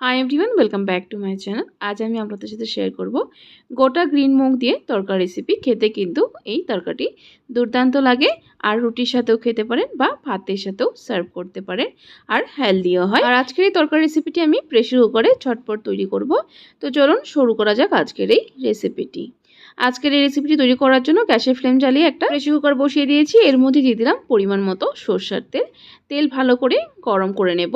Hi everyone welcome back to my channel আজ আমি আপনাদের সাথে শেয়ার করব গোটা গ্রিন মুগ দিয়ে তরকারি রেসিপি খেতে কিন্তু এই তরকারিটি দুর্দান্ত লাগে, আর রুটির সাথেও খেতে পারেন বা ভাতের সাথেও সার্ভ করতে পারেন, আর হেলদিও হয়। আর আজকের এই তরকারি রেসিপিটি আমি প্রেশার কুকারে ছটপট তৈরি করব। তো চলুন শুরু করা যাক আজকের এই রেসিপিটি আজকের এই রেসিপিটি তৈরি করার জন্য গ্যাসের ফ্লেম জ্বালিয়ে একটা প্রেশার কুকার বসিয়ে দিয়েছি। এর মধ্যে দিয়ে দিলাম পরিমাণ মতো সর্ষার তেল। তেল ভালো করে গরম করে নেব।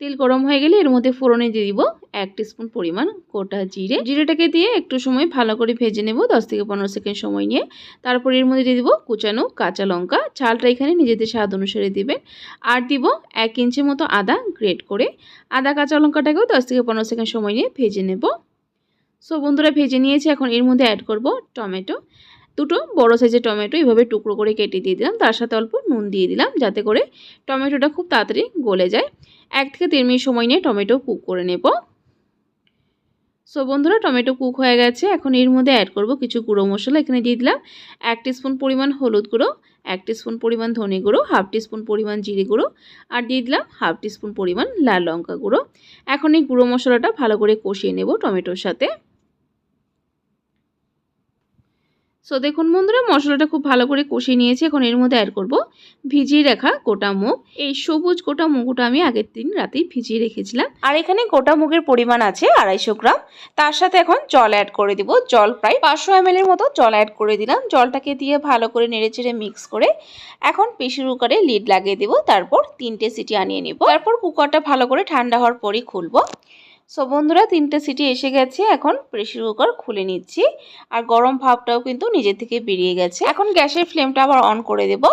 তেল গরম হয়ে গেলে এর মধ্যে ফোড়নে দিয়ে দিব এক স্পুন পরিমাণ গোটা জিরে। জিরেটাকে দিয়ে একটু সময় ভালো করে ভেজে নেব, দশ থেকে পনেরো সেকেন্ড সময় নিয়ে। তারপর এর মধ্যে দিয়ে দিব কুচানো কাঁচা লঙ্কা। ঝালটা এখানে নিজেদের স্বাদ অনুসারে দিবেন। আর দিব এক ইঞ্চি মতো আদা গ্রেট করে। আদা কাঁচা লঙ্কাটাকেও দশ থেকে পনেরো সেকেন্ড সময় নিয়ে ভেজে নেব। সো বন্ধুরা, ভেজে নিয়েছি। এখন এর মধ্যে অ্যাড করব টমেটো। দুটো বড় সাইজের টমেটো এইভাবে টুকরো করে কেটে দিয়ে দিলাম। তার সাথে অল্প নুন দিয়ে দিলাম যাতে করে টমেটোটা খুব তাড়াতাড়ি গলে যায়। এক থেকে দেড় মিনিট সময় নিয়ে টমেটো কুক করে নেব। সো বন্ধুরা, টমেটো কুক হয়ে গেছে। এখন এর মধ্যে অ্যাড করব কিছু গুঁড়ো মশলা। এখানে দিয়ে দিলাম এক স্পুন পরিমাণ হলুদ গুঁড়ো, এক স্পুন পরিমাণ ধনে গুঁড়ো হাফ স্পুন পরিমাণ জিরে গুঁড়ো আর দিয়ে দিলাম হাফ স্পুন পরিমাণ লাল লঙ্কা গুঁড়ো। এখন এই গুঁড়ো মশলাটা ভালো করে কষিয়ে নেব টমেটোর সাথে। সো দেখুন বন্ধুরা, মশলাটা খুব ভালো করে কষিয়ে নিয়েছি। এখন এর মধ্যে অ্যাড করব ভিজিয়ে রাখা গোটা মুগ। এই সবুজ গোটা মুগটা আমি আগের দিন রাতেই ভিজিয়ে রেখেছিলাম। আর এখানে গোটা মুগের পরিমাণ আছে আড়াইশো গ্রাম। তার সাথে এখন জল অ্যাড করে দিব। জল প্রায় পাঁচশো এম এর মতো জল অ্যাড করে দিলাম। জলটাকে দিয়ে ভালো করে নেড়েচেড়ে মিক্স করে এখন প্রেশার কুকারে লিড লাগিয়ে দেবো। তারপর তিনটে সিটি আনিয়ে নেব। তারপর কুকারটা ভালো করে ঠান্ডা হওয়ার পরই খুলবো। সো বন্ধুরা, তিনটে সিটি এসে গেছে। এখন প্রেশার কুকার খুলে নিচ্ছি। আর গরম ভাবটাও কিন্তু নিজে থেকে বেরিয়ে গেছে। এখন গ্যাসের ফ্লেমটা আবার অন করে দেব।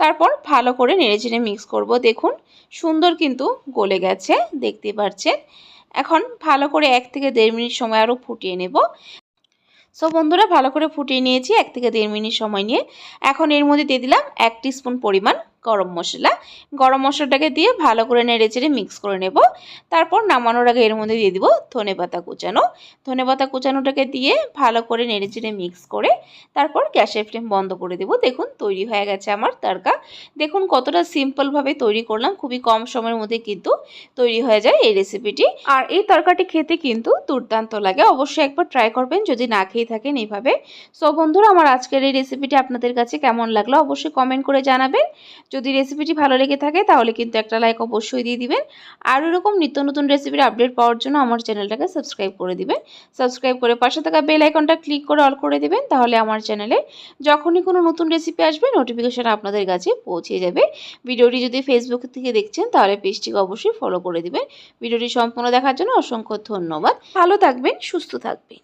তারপর ভালো করে নেড়েচেড়ে মিক্স করব। দেখুন, সুন্দর কিন্তু গলে গেছে। দেখতে পাচ্ছেন? এখন ভালো করে এক থেকে দেড় মিনিট সময় আরও ফুটিয়ে নেব। সো বন্ধুরা, ভালো করে ফুটিয়ে নিয়েছি। এক থেকে দেড় মিনিট সময় নিয়ে। এখন এর মধ্যে দিয়ে দিলাম এক স্পুন পরিমাণ গরম মশলা। গরম মশলাটাকে দিয়ে ভালো করে নেড়ে চেড়ে মিক্স করে নেব। তারপর নামানোর আগে এর মধ্যে দিয়ে দিব ধনে পাতা কুচানো। ধনে পাতা কুচানোটাকে দিয়ে ভালো করে নেড়ে চেড়ে মিক্স করে তারপর গ্যাসের ফ্লেম বন্ধ করে দেব। দেখুন তৈরি হয়ে গেছে আমার তরকা দেখুন কতটা সিম্পলভাবে তৈরি করলাম। খুবই কম সময়ের মধ্যে কিন্তু তৈরি হয়ে যায় এই রেসিপিটি আর এই তরকাটি খেতে কিন্তু দুর্দান্ত লাগে। অবশ্যই একবার ট্রাই করবেন। যদি না খেয়ে থাকেন এইভাবে। সো বন্ধুরা, আমার আজকের এই রেসিপিটি আপনাদের কাছে কেমন লাগল অবশ্যই কমেন্ট করে জানাবেন। যদি রেসিপিটি ভালো লেগে থাকে, তাহলে কিন্তু একটা লাইক অবশ্যই দিয়ে দিবেন। আর এরকম নিত্য নতুন রেসিপির আপডেট পাওয়ার জন্য আমার চ্যানেলটাকে সাবস্ক্রাইব করে দিবেন। সাবস্ক্রাইব করে পাশে থাকা বেল আইকনটা ক্লিক করে অল করে দিবেন, তাহলে আমার চ্যানেলে যখনই কোনো নতুন রেসিপি আসবে নোটিফিকেশান আপনাদের কাছে পৌঁছে যাবে। ভিডিওটি যদি ফেসবুক থেকে দেখছেন, তাহলে পেজটিকে অবশ্যই ফলো করে দিবেন। ভিডিওটি সম্পূর্ণ দেখার জন্য অসংখ্য ধন্যবাদ। ভালো থাকবেন, সুস্থ থাকবেন।